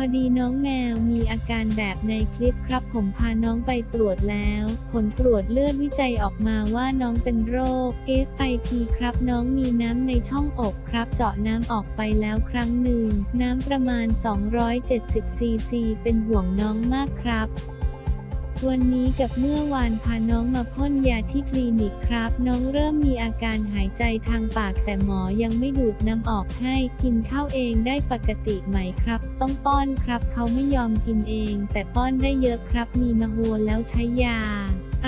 พอดีน้องแมวมีอาการแบบในคลิปครับ ผมพาน้องไปตรวจแล้ว ผลตรวจเลือดวิจัยออกมาว่าน้องเป็นโรค FIP ครับ น้องมีน้ำในช่องอกครับ เจาะน้ำออกไปแล้วครั้งหนึ่ง น้ำประมาณ 270 ซีซี เป็นห่วงน้องมากครับ วันนี้กับเมื่อวานพาน้องมาพ่นยาที่คลินิกครับ น้องเริ่มมีอาการหายใจทางปาก แต่หมอยังไม่ดูดน้ำออกให้ กินข้าวเองได้ปกติไหมครับ ต้องป้อนครับ เขาไม่ยอมกินเอง แต่ป้อนได้เยอะครับ มีมาโฮแล้วใช้ยา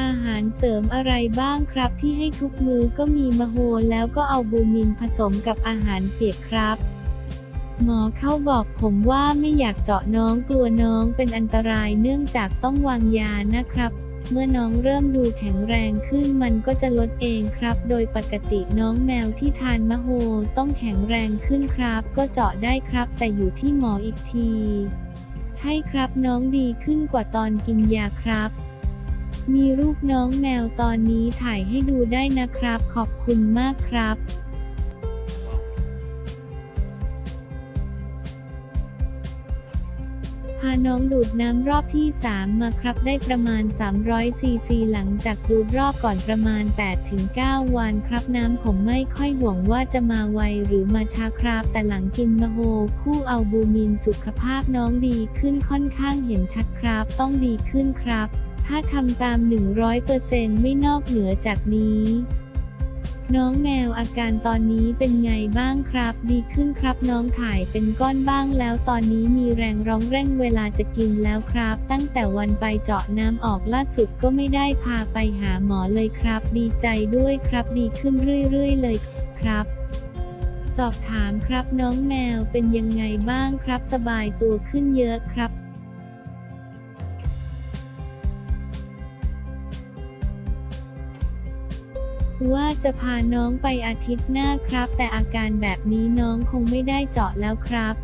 อาหารเสริมอะไรบ้างครับ ที่ให้ทุกมือก็มีมาโฮแล้วก็เอาบูมินผสมกับอาหารเปียกครับ หมอเข้าบอกผมว่าไม่อยากเจาะน้องกลัวน้องเป็นอันตรายเนื่องจากต้องวางยานะครับ เมื่อน้องเริ่มดูแข็งแรงขึ้นมันก็จะลดเองครับ โดยปกติน้องแมวที่ทานมะโฮต้องแข็งแรงขึ้นครับ ก็เจาะได้ครับ แต่อยู่ที่หมออีกที ใช่ครับน้องดีขึ้นกว่าตอนกินยาครับมีรูปน้องแมวตอนนี้ถ่ายให้ดูได้นะครับ ขอบคุณมากครับ พาน้องดูดน้ำรอบที่ 3 มาครับได้ประมาณ 300ซีซีหลังจากดูดรอบก่อนประมาณ 8-9 วันครับน้ำผมไม่ค่อยห่วงว่าจะมาไวหรือมาช้าครับ แต่หลังกินมะโฮคู่เอาบูมินสุขภาพน้องดีขึ้นค่อนข้างเห็นชัดครับ ต้องดีขึ้นครับ ถ้าทำตาม 100%ไม่นอกเหนือจากนี้ วอาการตอนนี้เป็นไงบ้างครับ ดีขึ้นครับน้องถ่ายเป็นก้อนบ้างแล้วตอนนี้มีแรงร้องเร่งเวลาจะกินแล้วครับ ตั้งแต่วันไปเจาะน้ำออกล่าสุดก็ไม่ได้พาไปหาหมอเลยครับ ดีใจด้วยครับ ดีขึ้นเรื่อยๆเลยครับสอบถามครับน้องแมวเป็นยังไงบ้างครับสบายตัวขึ้นเยอะครับ ว่าจะพาน้องไปอาทิตย์หน้าครับ แต่อาการแบบนี้น้องคงไม่ได้เจาะแล้วครับ